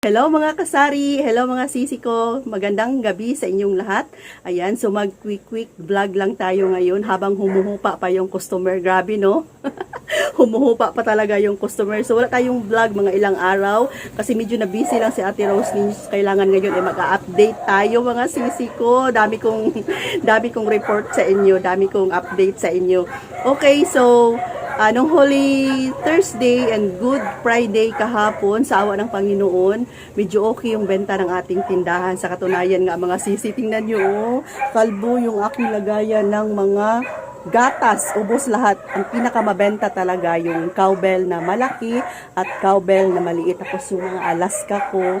Hello mga kasari, hello mga sisi ko, magandang gabi sa inyong lahat. Ayan, so mag quick quick vlog lang tayo ngayon habang humuhupa pa yung customer. Grabe no? humuhupa pa talaga yung customer. So wala tayong vlog mga ilang araw kasi medyo na busy lang si Ate Rose Lynch. Kailangan ngayon ay mag-update tayo mga sisi ko. Dami kong dami kong report sa inyo, dami kong update sa inyo. Okay, so Anong Holy Thursday and Good Friday kahapon sa awa ng Panginoon, medyo okay yung benta ng ating tindahan. Sa katunayan nga mga sisi, tingnan nyo, oh, kalbo yung aking lagayan ng mga gatas, ubos lahat. Ang pinakamabenta talaga yung cowbell na malaki at cowbell na maliit. Tapos yung mga Alaska ko,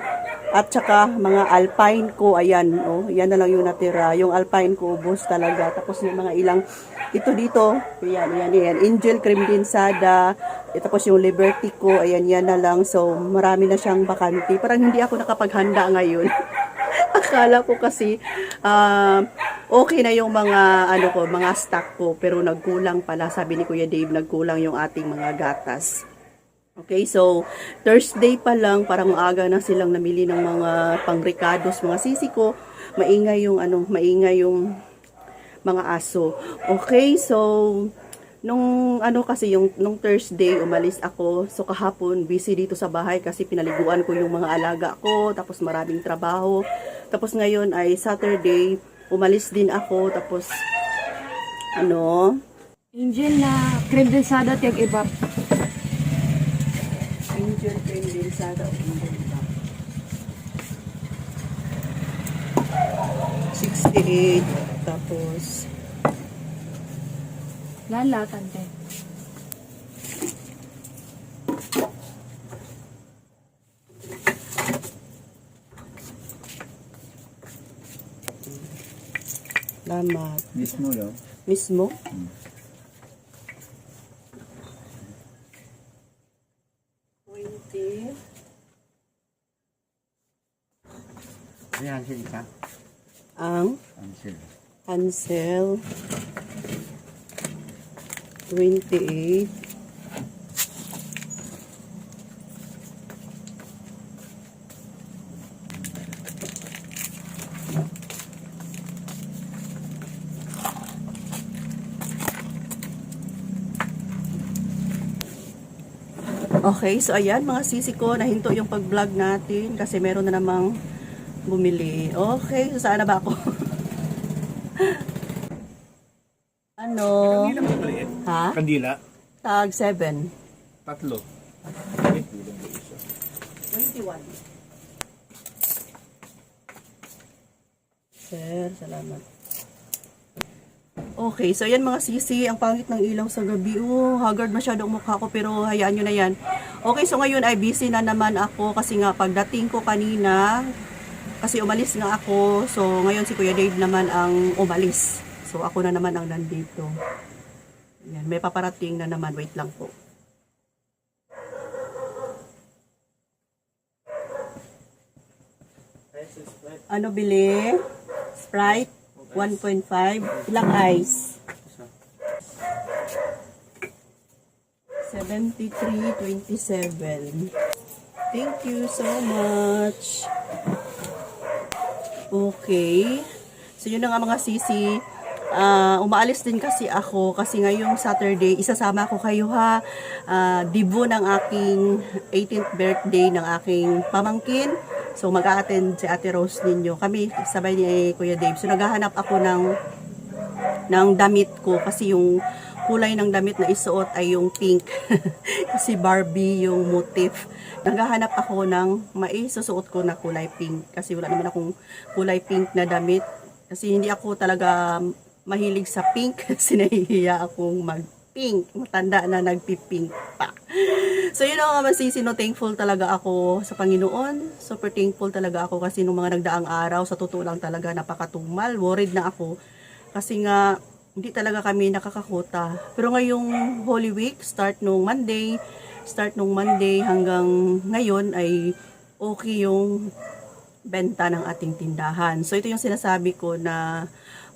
at saka mga alpine ko, ayan, oh, yan na lang yung natira. Yung alpine ko, ubos talaga. Tapos yung mga ilang, ito dito, ayan, ayan, ayan, angel cream dinsada, eh, tapos yung liberty ko, ayan, yan na lang. So, marami na siyang bakante. Parang hindi ako nakapaghanda ngayon. Akala ko kasi, ah, okay na yung mga, ano ko, mga stock ko, pero nagkulang pala. Sabi ni Kuya Dave, nagkulang yung ating mga gatas. Okay, so Thursday pa lang, parang aga na silang namili ng mga pangricados, mga sisi ko. Maingay yung ano, maingay yung mga aso. Okay, so nung ano kasi yung nung Thursday umalis ako. So kahapon busy dito sa bahay kasi pinaliguan ko yung mga alaga ko, tapos maraming trabaho. Tapos ngayon ay Saturday, umalis din ako tapos ano, Angel na cream densada tiyag iba. Cream din sa 68 tapos Lala tante. lamat Mismo lang. mismo. Twenty. Ayan, Hansel ka. Ang Hansel. Hansel. 28. Okay, so ayan mga sisi ko, nahinto yung pag-vlog natin kasi meron na namang bumili. Okay, so saan na ba ako? ano? Kandila mo maliit. Ha? Kandila. Tag 7. Tatlo. 21. Sir, salamat. Okay, so yan mga sisi, ang pangit ng ilaw sa gabi. Oh, haggard masyado ang mukha ko pero hayaan nyo na yan. Okay, so ngayon ay busy na naman ako kasi nga pagdating ko kanina, kasi umalis nga ako, so ngayon si Kuya Dave naman ang umalis. So ako na naman ang nandito. Yan, may paparating na naman, wait lang po. Ano bili? Sprite? 1.5. Ilang ice? 73.27. Thank you so much. Okay. So, yun na nga mga sisi. Ah, umaalis din kasi ako kasi ngayong Saturday, isasama ko kayo ha. Ah, dibo ng aking 18th birthday ng aking pamangkin. So mag-a-attend si Ate Rose ninyo. Kami sabay ni Kuya Dave. So naghahanap ako ng ng damit ko kasi yung kulay ng damit na isuot ay yung pink. kasi Barbie yung motif. Naghahanap ako ng maisusuot ko na kulay pink kasi wala naman akong kulay pink na damit. Kasi hindi ako talaga mahilig sa pink kasi nahihiya akong mag-pink. Matanda na nagpi-pink pa. So yun ang masisi no, thankful talaga ako sa Panginoon. Super thankful talaga ako kasi nung mga nagdaang araw, sa totoo lang talaga napakatumal. Worried na ako kasi nga hindi talaga kami nakakakuta. Pero ngayong Holy Week, start nung Monday, start nung Monday hanggang ngayon ay okay yung benta ng ating tindahan. So ito yung sinasabi ko na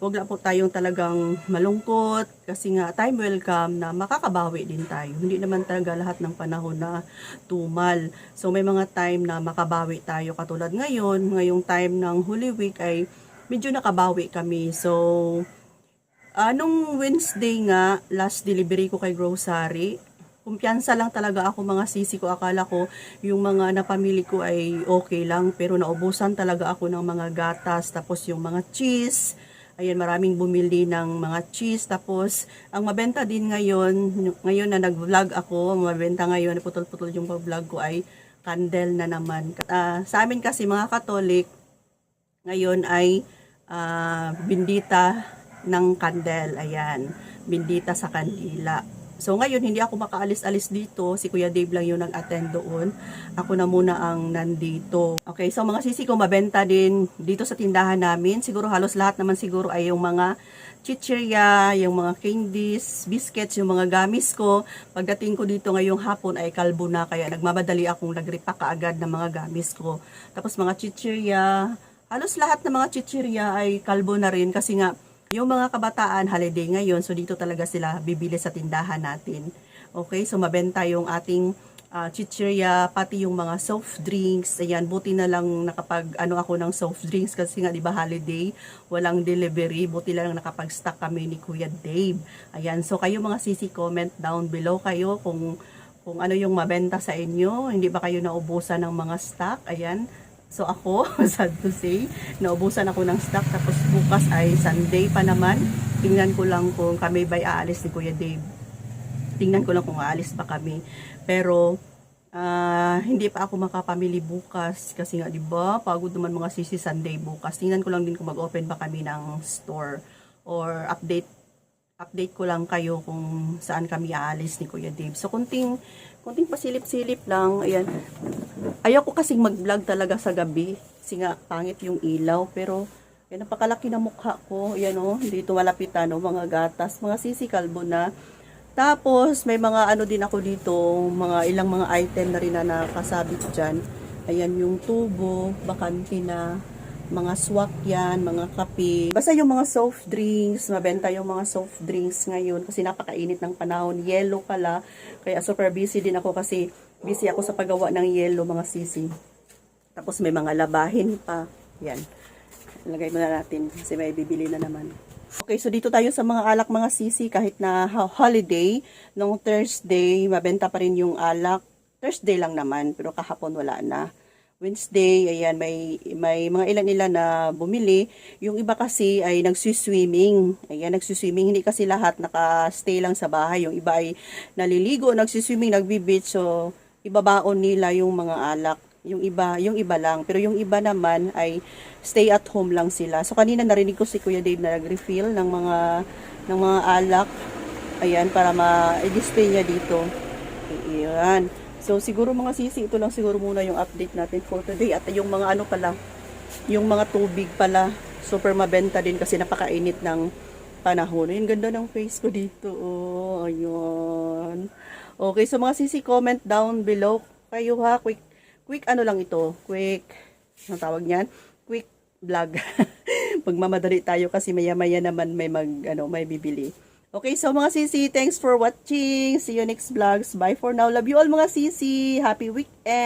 wag lang po tayong talagang malungkot kasi nga time will come na makakabawi din tayo. Hindi naman talaga lahat ng panahon na tumal. So may mga time na makabawi tayo katulad ngayon, ngayong time ng Holy Week ay medyo nakabawi kami. So Anong Wednesday nga, last delivery ko kay grocery, kumpiyansa lang talaga ako mga sisi ko. Akala ko yung mga napamili ko ay okay lang, pero naubusan talaga ako ng mga gatas, tapos yung mga cheese. Ayan, maraming bumili ng mga cheese. Tapos, ang mabenta din ngayon, ngayon na nag-vlog ako, mabenta ngayon, putol-putol yung vlog ko ay candle na naman. Ah, sa amin kasi mga katolik, ngayon ay ah, bindita ng kandel. Ayan, bindita sa kandila. So ngayon, hindi ako makaalis-alis dito. Si Kuya Dave lang yung nag-attend doon. Ako na muna ang nandito. Okay, so mga sisi ko, mabenta din dito sa tindahan namin. Siguro halos lahat naman siguro ay yung mga chichirya, yung mga candies, biscuits, yung mga gamis ko. Pagdating ko dito ngayong hapon ay kalbo na. Kaya nagmamadali akong nagripa kaagad ng mga gamis ko. Tapos mga chichirya, halos lahat ng mga chichirya ay kalbo na rin kasi nga yung mga kabataan holiday ngayon so dito talaga sila bibili sa tindahan natin. Okay so mabenta yung ating uh, chichirya pati yung mga soft drinks. Ayan buti na lang nakapag ano ako ng soft drinks kasi nga di ba holiday walang delivery. Buti na lang nakapag stock kami ni Kuya Dave. Ayan so kayo mga sisi comment down below kayo kung kung ano yung mabenta sa inyo. Hindi ba kayo naubusan ng mga stock? Ayan So ako, sad to say, naubusan ako ng stock tapos bukas ay Sunday pa naman. Tingnan ko lang kung kami ba'y aalis ni Kuya Dave. Tingnan ko lang kung aalis pa kami. Pero ah, hindi pa ako makapamili bukas kasi nga 'di ba, pagod naman mga sisi Sunday bukas. Tingnan ko lang din kung mag-open ba kami ng store or update update ko lang kayo kung saan kami aalis ni Kuya Dave. So, kunting, kunting pasilip-silip lang. Ayan. Ayaw ko kasing mag-vlog talaga sa gabi. Kasi nga, pangit yung ilaw. Pero, yan, napakalaki na mukha ko. Ayan o, dito malapitan o, mga gatas. Mga sisi kalbo na. Tapos, may mga ano din ako dito, mga ilang mga item na rin na nakasabit dyan. Ayan, yung tubo, bakante na, mga swak yan, mga kape. Basta yung mga soft drinks, mabenta yung mga soft drinks ngayon kasi napakainit ng panahon. Yellow pala, kaya super busy din ako kasi busy ako sa paggawa ng yellow mga sisi. Tapos may mga labahin pa. Yan. Lagay muna natin kasi may bibili na naman. Okay, so dito tayo sa mga alak mga sisi kahit na ho- holiday. Nung Thursday, mabenta pa rin yung alak. Thursday lang naman, pero kahapon wala na. Wednesday, ayan, may, may mga ilan-ilan na bumili. Yung iba kasi ay nagsiswimming. Ayan, nagsiswimming. Hindi kasi lahat naka-stay lang sa bahay. Yung iba ay naliligo, nagsiswimming, nagbi-beach. So, ibabaon nila yung mga alak. Yung iba, yung iba lang. Pero yung iba naman ay stay at home lang sila. So, kanina narinig ko si Kuya Dave na nag-refill ng mga, ng mga alak. Ayan, para ma-display niya dito. Ayan. So, siguro mga sisi, ito lang siguro muna yung update natin for today. At yung mga ano pala, yung mga tubig pala, super mabenta din kasi napakainit ng panahon. Yung ganda ng face ko dito. Oh, ayun. Okay, so mga sisi, comment down below kayo ha. Quick, quick ano lang ito. Quick, ang tawag niyan? Quick vlog. Magmamadali tayo kasi maya-maya naman may mag, ano, may bibili. Okay, so mga sisi, thanks for watching. See you next vlogs. Bye for now. Love you all mga sisi. Happy weekend.